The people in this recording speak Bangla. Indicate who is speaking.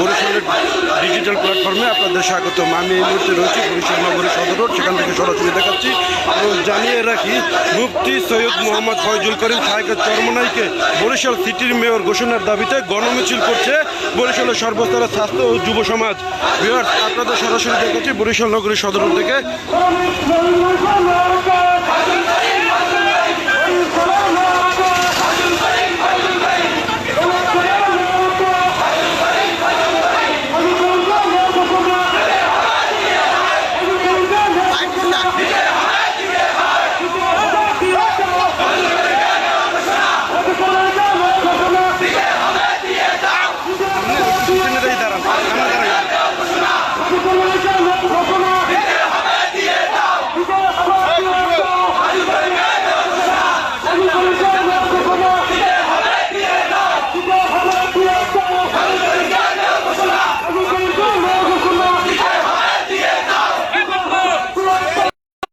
Speaker 1: বরিশালের ডিজিটাল প্ল্যাটফর্মে আপনাদের স্বাগতম। আমি এই মুহূর্তে রয়েছি বরিশাল নগরী সদর রোড সেখান থেকে সরাসরি দেখাচ্ছি এবং জানিয়ে রাখি, মুফতি সৈয়দ মোহাম্মদ ফয়জুল করিম সাহেবের চরমনাইকে বরিশাল সিটির মেয়র ঘোষণার দাবিতে গণমিছিল করছে বরিশালের সর্বস্তরের স্বাস্থ্য ও যুব সমাজ। আপনাদের সরাসরি দেখাচ্ছি বরিশাল নগরী সদর রোড থেকে।